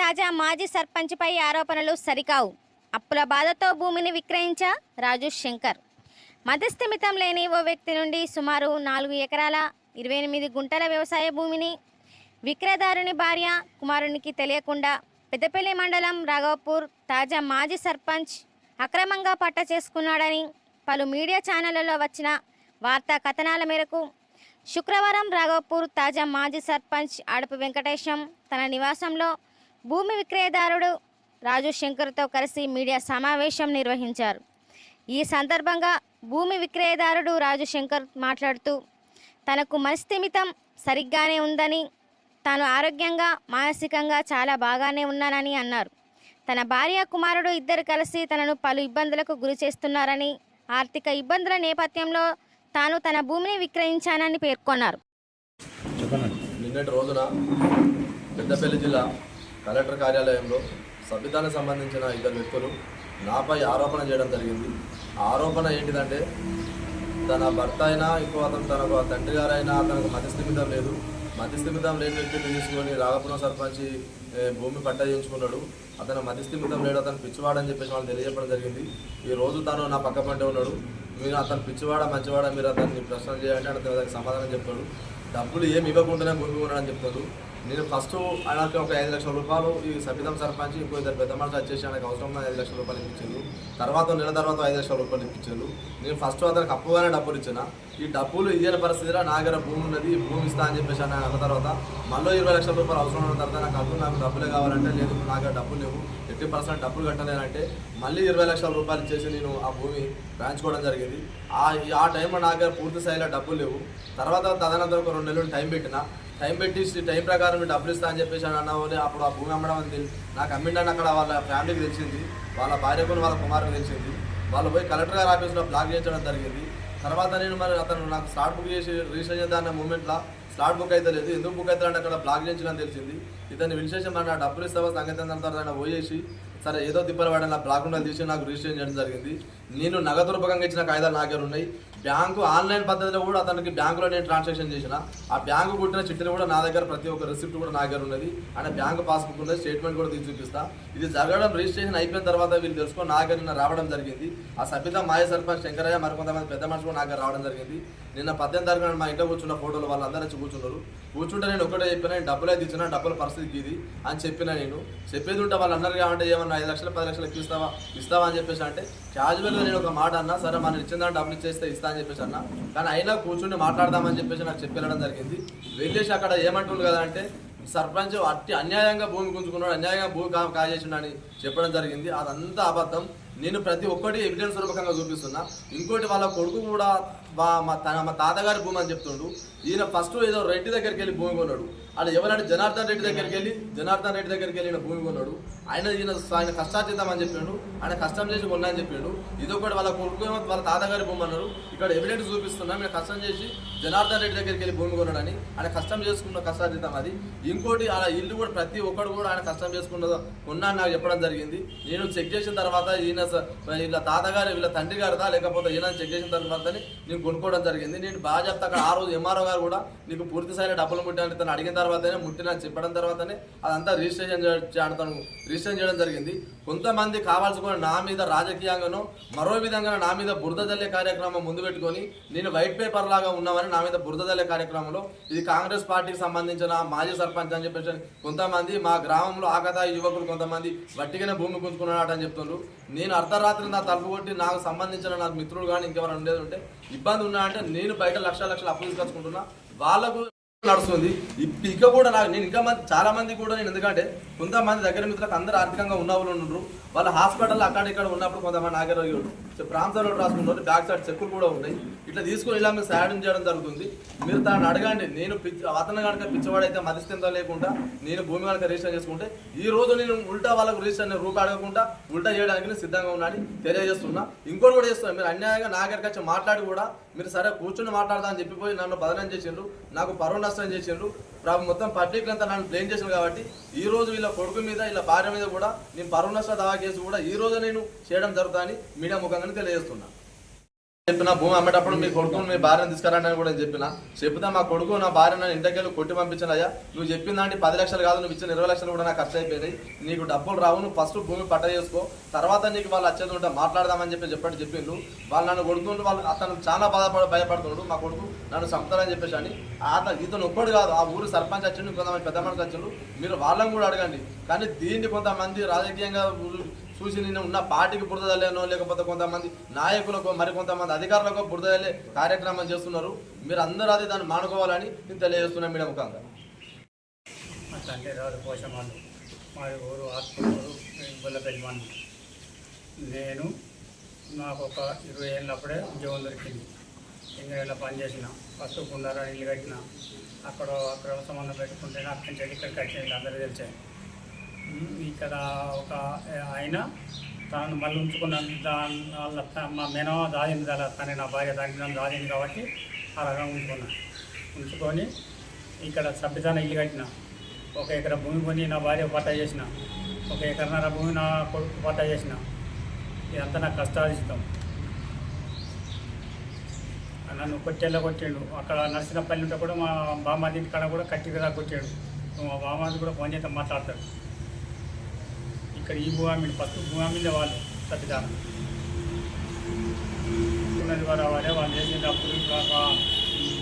తాజా మాజీ సర్పంచ్పై ఆరోపణలు సరికావు. అప్పుల బాధతో భూమిని విక్రయించా రాజు శంకర్. మధ్యస్థిమితం లేని ఓ వ్యక్తి నుండి సుమారు నాలుగు ఎకరాల ఇరవై ఎనిమిది గుంటల వ్యవసాయ భూమిని విక్రయదారుని భార్య కుమారునికి తెలియకుండా పెద్దపల్లి మండలం రాఘవపూర్ తాజా మాజీ సర్పంచ్ అక్రమంగా పట్ట చేసుకున్నాడని పలు మీడియా ఛానళ్ళలో వచ్చిన వార్తా కథనాల మేరకు శుక్రవారం రాఘవపూర్ తాజా మాజీ సర్పంచ్ అడపు వెంకటేశం తన నివాసంలో భూమి విక్రయదారుడు రాజు శంకర్తో కలిసి మీడియా సమావేశం నిర్వహించారు. ఈ సందర్భంగా భూమి విక్రయదారుడు రాజు శంకర్ మాట్లాడుతూ తనకు మనస్థిమితం సరిగ్గానే ఉందని తాను ఆరోగ్యంగా మానసికంగా చాలా బాగానే ఉన్నానని అన్నారు. తన భార్య కుమారుడు ఇద్దరు కలిసి తనను పలు ఇబ్బందులకు గురి చేస్తున్నారని ఆర్థిక ఇబ్బందుల నేపథ్యంలో తాను తన భూమిని విక్రయించానని పేర్కొన్నారు. నిన్నటి రోజున పెద్దపల్లి జిల్లా కలెక్టర్ కార్యాలయంలో సభ్యతానికి సంబంధించిన ఇద్దరు వ్యక్తులు నాపై ఆరోపణ చేయడం జరిగింది. ఆ ఆరోపణ ఏంటిదంటే తన భర్త అయినా ఇంకో అతను తనకు ఆ తండ్రి గారైనా అతనికి మధ్యస్థిమితం లేదు. మధ్యస్థిమితం లేని వ్యక్తిని తీసుకొని రాగపురం సర్పంచి భూమి పట్ట చేయించుకున్నాడు. అతను మధ్యస్థిమితం లేడు అతను పిచ్చివాడని చెప్పేసి వాళ్ళు తెలియజెప్పడం జరిగింది. ఈ రోజు తను నా పక్క పంటే ఉన్నాడు. మీరు అతను పిచ్చివాడ మంచివాడ మీరు అతన్ని ప్రశ్న చేయండి అతను సమాధానం చెప్తాడు. డబ్బులు ఏమి ఇవ్వకుండానే భూమి ఉన్నాడని చెప్తాడు. నేను ఫస్ట్ ఆయనకి ఒక ఐదు లక్షల రూపాయలు ఈ సబితం సర్పంచ్ ఇంకో ఇద్దరు పెద్ద మనుషులు వచ్చేసి ఆయనకు అవసరం ఐదు లక్షల రూపాయలు ఇప్పించారు. తర్వాత నెల తర్వాత ఐదు లక్షల రూపాయలు ఇప్పించారు. నేను ఫస్ట్ అతనికి అప్పుగానే డబ్బులు ఇచ్చిన? ఈ డబ్బులు ఇయ్యని పరిస్థితిలో నా దగ్గర భూమి ఉన్నది ఈ భూమి ఇస్తా అని చెప్పేసి ఆయన అన్న తర్వాత మళ్ళీ ఇరవై లక్షల రూపాయలు అవసరం ఉన్న తర్వాత నాకు అప్పుడు నాకు డబ్బులే కావాలంటే లేదు నా దగ్గర డబ్బులు లేవు. ఎయిటీ పర్సెంట్ డబ్బులు కట్టలేనంటే మళ్ళీ ఇరవై లక్షల రూపాయలు ఇచ్చేసి నేను ఆ భూమి రాయించుకోవడం జరిగింది. ఆ ఆ టైంలో నా దగ్గర పూర్తి స్థాయిలో డబ్బులు లేవు. తర్వాత తదనంతరం ఒక రెండు నెలలు టైం పెట్టిన టైం పెట్టి టైం ప్రకారం మీరు డబ్బులు ఇస్తా అని చెప్పేసి అని అన్నావు అప్పుడు ఆ భూమి అమ్మడం అని నాకు అమ్మిండని అక్కడ వాళ్ళ ఫ్యామిలీకి తెలిసింది. వాళ్ళ భార్యకు వాళ్ళ కుమారుకు తెలిసింది. వాళ్ళు పోయి కలెక్టర్ గారి ఆఫీస్లో బ్లాక్ చేయించడం జరిగింది. తర్వాత నేను మరి అతను నాకు స్లాట్ బుక్ చేసి రిజిస్టర్ చేద్దాం అన్న మూమెంట్లో స్లాట్ బుక్ అయితే లేదు. ఎందుకు బుక్ అయితే అంటే అక్కడ బ్లాక్ చేయించడం తెలిసింది. ఇతన్ని విలిసేసి మరి నా డబ్బులు ఇస్తావా సంగతి తర్వాత పోయేసి సరే ఏదో తిప్పలు పడాలి నా బ్లాక్ ఉండాలి తీసి నాకు రిజిస్టర్ చేయడం జరిగింది. నేను నగదు రూపకంగా ఇచ్చిన కాగితాలు నా దగ్గర ఉన్నాయి. బ్యాంకు ఆన్లైన్ పద్ధతిలో కూడా అతనికి బ్యాంకులో నేను ట్రాన్సాక్షన్ చేసిన. ఆ బ్యాంకు కుట్టిన చిట్టులు కూడా నా దగ్గర ప్రతి ఒక్క రిసిప్ట్ కూడా నా దగ్గర ఉన్నది. అంటే బ్యాంకు పాస్బుక్ ఉన్నది. స్టేట్మెంట్ కూడా తీసి చూపిస్తా. ఇది జరగడం రిజిస్ట్రేషన్ అయిపోయిన తర్వాత వీళ్ళు తెలుసుకొని నా దగ్గర నిన్న రావడం జరిగింది. ఆ సభ్యత మాయ సర్పంచ్ శంకరయ్య మరికొంతమంది పెద్ద మనుషులు నా దగ్గర రావడం జరిగింది. నిన్న పద్దెనిమిది తారీఖున మా ఇంట్లో కూర్చున్న ఫోటోలు వాళ్ళందరూ వచ్చి కూర్చున్నారు. కూర్చుంటే నేను ఒకటే చెప్పిన నేను డబ్బులు అయితే ఇచ్చిన డబ్బుల పరిస్థితికి ఇది అని చెప్పిన నేను. చెప్పేది ఉంటే వాళ్ళందరూ కావాలంటే ఏమన్నా ఐదు లక్షలు పది లక్షలు ఇస్తావా? ఇస్తావా అని చెప్పేసి అంటే క్యాజువల్గా నేను ఒక మాట అన్నా సరే మనం ఇచ్చిన దాంట్లో డబ్బులు ఇచ్చేస్తే ఇస్తా అని చెప్పేసి అన్నా. కానీ అయినా కూర్చుని మాట్లాడదామని చెప్పేసి నాకు చెప్పి వెళ్ళడం జరిగింది వెళ్ళేసి అక్కడ ఏమంటుంది కదా అంటే సర్పంచ్ అట్టి అన్యాయంగా భూమి గుంజుకున్నాడు అన్యాయంగా భూమి కా కాజేసిండని చెప్పడం జరిగింది. అదంతా అబద్ధం. నేను ప్రతి ఒక్కటి ఎవిడెన్స్ రూపకంగా చూపిస్తున్నా. ఇంకోటి వాళ్ళ కొడుకు కూడా మా తన మా తాతగారి భూమి అని చెప్తుండు. ఈయన ఫస్ట్ ఏదో రెడ్డి దగ్గరికి వెళ్ళి భూమి కొన్నాడు. అలా ఎవరంటే జనార్దన్ రెడ్డి దగ్గరికి వెళ్ళి జనార్దన్ రెడ్డి దగ్గరికి వెళ్ళి భూమి కొన్నాడు. ఆయన ఈయన ఆయన కష్టార్జితం అని చెప్పిండు. ఆయన కష్టం చేసి కొన్నా అని చెప్పిండు. ఇది ఒకటి వాళ్ళ కొడుకు వాళ్ళ తాతగారి భూమి అన్నారు. ఇక్కడ ఎవిడెన్స్ చూపిస్తున్నా మేము కష్టం చేసి జనార్దన్ రెడ్డి దగ్గరికి వెళ్ళి భూమి కొన్నాడని. ఆయన కష్టం చేసుకున్న కష్టార్జితం అది. ఇంకోటి అలా ఇల్లు కూడా ప్రతి ఒక్కడు కూడా ఆయన కష్టం చేసుకున్న కొన్నా నాకు చెప్పడం జరిగింది. నేను చెక్ చేసిన తర్వాత ఈయన వీళ్ళ తాతగారు వీళ్ళ తండ్రి గారిదా? లేకపోతే ఈయన చెక్ చేసిన తర్వాతనే నేను కొనుక్కోవడం జరిగింది. నేను బాగా చెప్తా అక్కడ ఆ రోజు ఎంఆర్ఓ గారు కూడా నీకు పూర్తి డబ్బులు ముట్టాలని తను అడిగిన తర్వాత తర్వాతనే ముట్టిన చెప్పడం తర్వాతనే అదంతా రిజిస్ట్రేషన్ చేయడం రిజిస్ట్రేషన్ చేయడం జరిగింది. కొంతమంది కావాల్సుకుని నా మీద రాజకీయంగానో మరో విధంగా నా మీద బురద జల్లే కార్యక్రమం ముందు పెట్టుకొని నేను వైట్ పేపర్ లాగా ఉన్నామని నా మీద బురద జల్లే కార్యక్రమంలో ఇది కాంగ్రెస్ పార్టీకి సంబంధించిన మాజీ సర్పంచ్ అని చెప్పేసి కొంతమంది మా గ్రామంలో ఆకదా యువకులు కొంతమంది వట్టిగానే భూమి గుంజుకున్నాడు అని చెప్తున్నారు నేను అర్ధరాత్రి నా తలుపు కొట్టి నాకు సంబంధించిన నాకు మిత్రులు కానీ ఇంకెవరైనా ఉండేది ఉంటే ఇబ్బంది ఉన్నా అంటే నేను బయట లక్షల లక్షలు అప్పు తీసుకొచ్చుకుంటున్నా. వాళ్ళకు నడుస్తుంది. ఇక కూడా నాకు నేను ఇంకా మంది చాలా మంది కూడా నేను ఎందుకంటే కొంతమంది దగ్గర మిత్రులకు అందరూ ఆర్థికంగా ఉన్న వాళ్ళు ఉండరు వాళ్ళ హాస్పిటల్ అక్కడ ఇక్కడ ఉన్నప్పుడు కొంతమంది నాగర ప్రాంతంలో రాసుకుంటారు బ్యాక్ సైడ్ చెక్కులు కూడా ఉన్నాయి. ఇట్లా తీసుకొని ఇలా మీరు సాయం చేయడం జరుగుతుంది. మీరు తాను అడగండి. నేను పిచ్చి అతను కనుక పిచ్చివాడైతే మధ్యస్థంతో లేకుండా నేను భూమి కనుక రిజిస్టర్ చేసుకుంటే ఈ రోజు నేను ఉల్టా వాళ్ళకు రిజిస్టర్ రూపాయి అడగకుండా ఉల్టా చేయడానికి నేను సిద్ధంగా ఉన్నాను తెలియజేస్తున్నా. ఇంకోటి కూడా చేస్తున్నా. మీరు అన్యాయంగా నా దగ్గరికి వచ్చి మాట్లాడి కూడా మీరు సరే కూర్చొని మాట్లాడదా అని చెప్పిపోయి నన్ను బదనం చేసిండ్రు నాకు పరువు నష్టం చేసిండ్రు. ప్రభు మొత్తం పబ్లిక్ అంతా నన్ను బ్లేమ్ చేసిండ్రు కాబట్టి ఈ రోజు వీళ్ళ కొడుకు మీద వీళ్ళ భార్య మీద కూడా నేను పరువు నష్ట దావా కేసు కూడా ఈ రోజు నేను చేయడం జరుగుతుందని మీడియా ముఖంగా తెలియజేస్తున్నా. చెప్పిన భూమి అమ్మేటప్పుడు మీ కొడుకుని మీ భార్యను తీసుకురండి అని కూడా చెప్పిన. చెప్తే మా కొడుకు నా భార్య నన్ను ఇంటికెళ్ళి కొట్టి పంపించాను అయ్యా. నువ్వు చెప్పిన దాంట్లో పది లక్షలు కాదు నువ్వు ఇచ్చిన ఇరవై లక్షలు కూడా నాకు ఖర్చు అయిపోయినాయి. నీకు డబ్బులు రావు నువ్వు ఫస్ట్ భూమి పట్ట చేసుకో. తర్వాత నీకు వాళ్ళు వచ్చేది ఉంటే మాట్లాడదామని చెప్పి చెప్పండి చెప్పిండ్రు. వాళ్ళు నన్ను కొడుతుండ్రు వాళ్ళు అతను చాలా బాధపడ భయపడుతున్నాడు. మా కొడుకు నన్ను చంపుతారని చెప్పేసి అని అతను ఇతను ఒక్కడు కాదు ఆ ఊరు సర్పంచ్ వచ్చిండు కొంతమంది పెద్ద మనిషి వచ్చిండు మీరు వాళ్ళని కూడా అడగండి. కానీ దీన్ని కొంతమంది రాజకీయంగా చూసి నేను ఉన్న పార్టీకి బురదలేనో లేకపోతే కొంతమంది నాయకులకు మరి కొంతమంది అధికారులకు బురదలే కార్యక్రమం చేస్తున్నారు. మీరు అందరూ అది దాన్ని మానుకోవాలని నేను తెలియజేస్తున్నాను మీడియా ముఖంగా. మా తండ్రి పోషమాలు ఊరు ఆత్మూరు బుల్లపల్లి నేను నాకు ఒక ఇరవై ఏళ్ళప్పుడే ఉద్యోగం దొరికింది. ఇంగ్లాండ్లో పనిచేసిన ఫస్ట్ కుందారా ఇల్లు కట్టిన అక్కడ అక్కడ సంబంధం పెట్టుకుంటే అక్కడి నుంచి ఇక్కడికి వచ్చింది. అందరూ తెలిసాయి ఇక్కడ ఒక ఆయన తాను మళ్ళీ ఉంచుకున్న దాని వాళ్ళ మా మెనవ దాదింది కదా తనే నా భార్య దానికి నన్ను దాదింది కాబట్టి ఆ రకంగా ఉంచుకున్నా. ఉంచుకొని ఇక్కడ సభ్యతాన ఇల్లు కట్టిన. ఒక ఎకరా భూమి కొని నా భార్య పట్టా చేసిన. ఒక ఎకరన్నర భూమి నా కొడుకు పట్టా చేసిన. ఇదంతా నాకు కష్టాదిస్తాం నన్ను కొట్టేలా కొట్టాడు. అక్కడ నర్సినపల్లి ఉంటే కూడా మా బామ్మ ఇంటికాడ కూడా కట్టి కదా కొట్టాడు. మా బామ్మ కూడా ఫోన్ చేస్తే మాట్లాడతాడు. ఇక్కడ ఈ భూమి ఫస్ట్ భూమి వాళ్ళు సత్యదానం రావాలి వాళ్ళు చేసిన అప్పుడు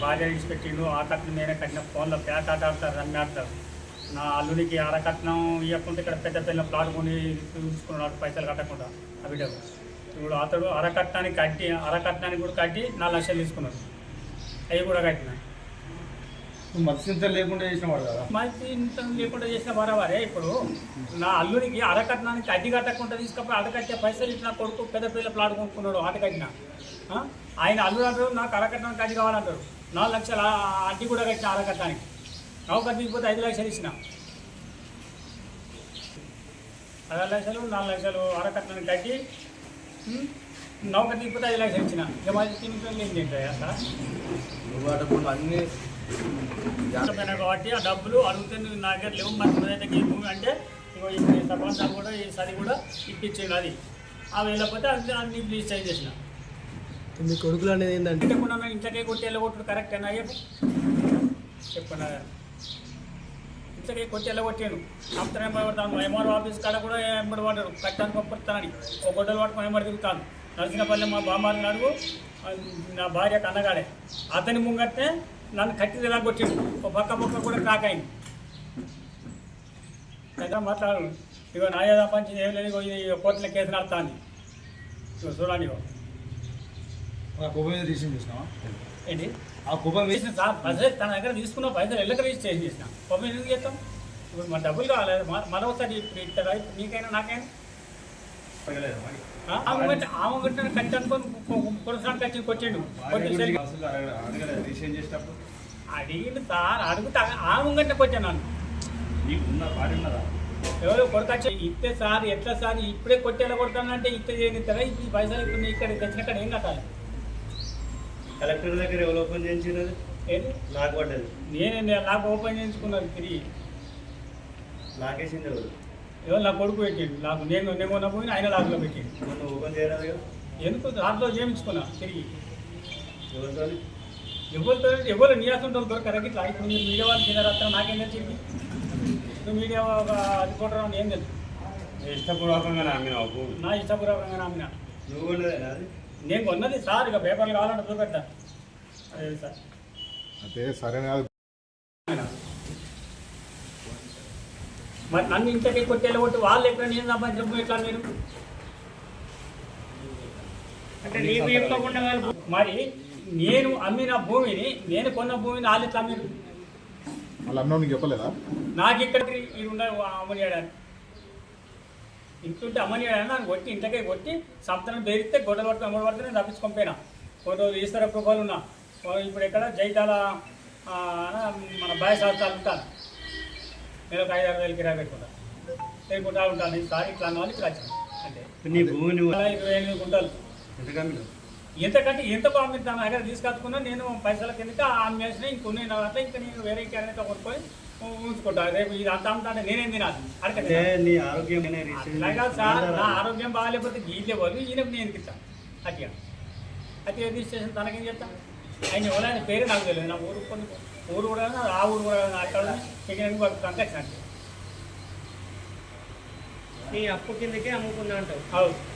భార్య ఇచ్చి పెట్టిండు ఆ కట్నం నేనే కట్టిన ఫోన్లో పేట ఆట ఆడతారు రమ్మి ఆడతారు నా అల్లునికి అరకట్నం ఇవ్వకుంటే ఇక్కడ పెద్ద పెద్ద ప్లాట్ కొని చూసుకున్నాడు పైసలు కట్టకుండా ఆ బిడ్డకు ఇప్పుడు అతడు అరకట్నానికి కట్టి అరకట్నానికి కూడా కట్టి నాలుగు లక్షలు తీసుకున్నాడు. అవి కూడా కట్టిన. మత్స్యంతో లేకుండా చేసిన వాడు కదా ఇంత లేకుండా చేసిన వారే ఇప్పుడు. నా అల్లునికి అరకట్నానికి అడ్డి కట్టకుండా తీసుకపోయి అడకట్టే పైసలు ఇచ్చిన కొడుకు పెద్ద పిల్ల ప్లాట్ కొనుక్కున్నాడు ఆ? ఆయన అల్లుడు అంటారు నాకు అరకట్నానికి అడ్డి కావాలంటారు నాలుగు లక్షల అడ్డి కూడా కట్టిన అరకట్నానికి. నౌకర్ దిగిపోతే ఐదు లక్షలు ఇచ్చిన. పదహారు లక్షలు నాలుగు లక్షలు అరకట్నానికి కట్టి ఉం? నౌకర్ దిగిపోతే ఐదు లక్షలు ఇచ్చిన. ఇక మరి తింటే ఏం తింటాయి అసలు నువ్వు అటు అన్ని కాబట్టి ఆ డబ్బులు అడుగుతుంది నా దగ్గర లేవు మరి దగ్గర ఈ భూమి అంటే ఇగో ఈ కూడా ఈ సరి కూడా ఇప్పించిండు అది ఆ వెళ్ళకపోతే అది అన్ని ప్లీజ్ చేంజ్ చేసిన మీ కొడుకులు అనేది ఏంటంటే ఇంటకుండా ఇంతకే కొట్టి వెళ్ళగొట్టుడు కరెక్ట్ అన్నా చెప్పు. చెప్పన్నా ఇంతకే కొట్టి వెళ్ళగొట్టాను అప్పుడు పడతాను ఎంఆర్ ఆఫీస్ కాడ కూడా ఎంబడి పడ్డాడు కట్టాను పంపిస్తానని ఒక గొడ్డలు పట్టుకొని ఎంబడి తిరుగుతాను. నరసింహపల్లి మా బామ్మారిని అడుగు. ఆ, నా భార్య కన్నగాడే. అతని ముంగట్నే నన్ను కట్టి ఎలా కొట్టాడు ఒక పక్క పక్క కూడా క్రాక్ అయింది అయితే మాట్లాడు ఇగో నాయదా పంచి ఏం లేదు ఇది కోర్టులో కేసు నడుస్తుంది ఇగో చూడండి కుప్పం ఏంటి? ఆ కుప్పం చేసిన? సార్ పైసలు తన దగ్గర తీసుకున్న పైసలు ఎల్లక రిజిస్ట్రేషన్ చేసిన? పాపం ఎందుకు చేస్తాం? ఇప్పుడు మన డబ్బులు కావాలి. మరొకసారి ఇప్పుడు ఇస్తారా నీకైనా? నాకైనా ఆ? కట్టి అనుకొని కొరసానికి వచ్చి కొట్టిండు కొట్టి భార్య సెల్- గురించి అసలు అడగ- అడగలేదు రిజిస్ట్రేషన్ చేసేటప్పుడు అడిగిండు సార్ అడుగుతా. ఆమె గంట కొట్టాను నన్ను. ఎవరు కొడకొచ్చి ఇస్తే సార్ ఎట్లా సార్? ఇప్పుడే కొట్టేలా కొడతానంటే ఇస్తే చేయనిస్తారా ఈ పైసలు ఇప్పుడు ఇక్కడ తెచ్చినక్కడ ఏం కట్టాలి? కలెక్టర్ దగ్గర ఎవరు ఓపెన్ చేయించినది ఏంటి నాకు పడ్డది. నేనే నాకు ఓపెన్ చేయించుకున్నాను తిరిగి. నాకేసింది ఎవరు? ఎవరు నా కొడుకు పెట్టిండు? నాకు నేను నేను కొన్న పోయిన ఆయన లాక్లో పెట్టిండు. నన్ను ఓపెన్ చేయరాదు కదా? ఎందుకు? దాంట్లో చేయించుకున్నా తిరిగి. ఎవరితో? ఎవరు నియాసం దొరకరా. ఇట్లా ఇప్పుడు మీరు మీడియా వాళ్ళు తినరాత్రం నాకేం తెలిసింది నువ్వు మీడియా ఒక రిపోర్టర్ అని ఏం తెలుసు? ఇష్టపూర్వకంగా అమ్మిన భూమి? నా ఇష్టపూర్వకంగా నమ్మిన. నువ్వు అది నేను కొన్నది సార్ ఇక పేపర్లు కావాలంటే చూపెడతా. అదే సార్. అంటే సరైన కాదు మరి నన్ను ఇంతకే కొట్టేలా కొట్టి వాళ్ళు ఎక్కడ నేను సంపాదించిన ఎట్లా మీరు? అంటే నీకు ఇవ్వకుండా మరి నేను అమ్మిన భూమిని నేను కొన్న భూమిని వాళ్ళు ఎట్లా అమ్మిరు? వాళ్ళ చెప్పలేదా? నాకు ఇక్కడ ఇది ఉండే అమ్మనియాడని ఇంటుంటే అమ్మనియాడని నన్ను కొట్టి ఇంట్లోకే కొట్టి సంతనం బెదిరితే గొడవలు పట్టుకుని అమ్మడి పడితే నేను తప్పించుకొని పోయినా. కొన్ని రోజులు ఈశ్వర కృపలు ఉన్నా. ఇప్పుడు ఇక్కడ జైతాల ఆ, మన బాయ్ శాస్త్రాలు ఉంటాను నేను ఒక ఐదు ఆరు వేలు కిరాయి పెట్టుకుంటా. పెట్టుకుంటా ఉంటాను ఈసారి ఇట్లా అన్న వాళ్ళు ఇక్కడ వచ్చాను అంటే నీ ఇరవై ఎనిమిది గుంటలు. ఎంతకంటే ఎంత బాగుంది తన దగ్గర తీసుకొచ్చుకున్నా నేను పైసల కిందకి ఆమెసిన ఇంకొన్ని నా దాంట్లో ఇంకా నేను వేరే క్యారెట్ కొనుక్కొని ఉంచుకుంటా. రేపు ఇది అంతా అమ్ముతా అంటే నేనేం తినాలి? అంటే అడగ నీ ఆరోగ్యం అట్లా సార్ నా ఆరోగ్యం బాగాలేకపోతే వీళ్ళు ఎవరు ఈయనకు నేను ఇస్తా? అట్లా. అయితే రిజిస్ట్రేషన్ తనకేం చెప్తాం? ఆయన ఎవరైనా పేరు నాకు తెలియదు నా ఊరు కొన్ని ఊరు కూడా ఆ ఊరు కూడా అక్కడ కంకచ్చిన నీ అప్పు కిందకే అమ్ముకున్నా అంటావు. అవును.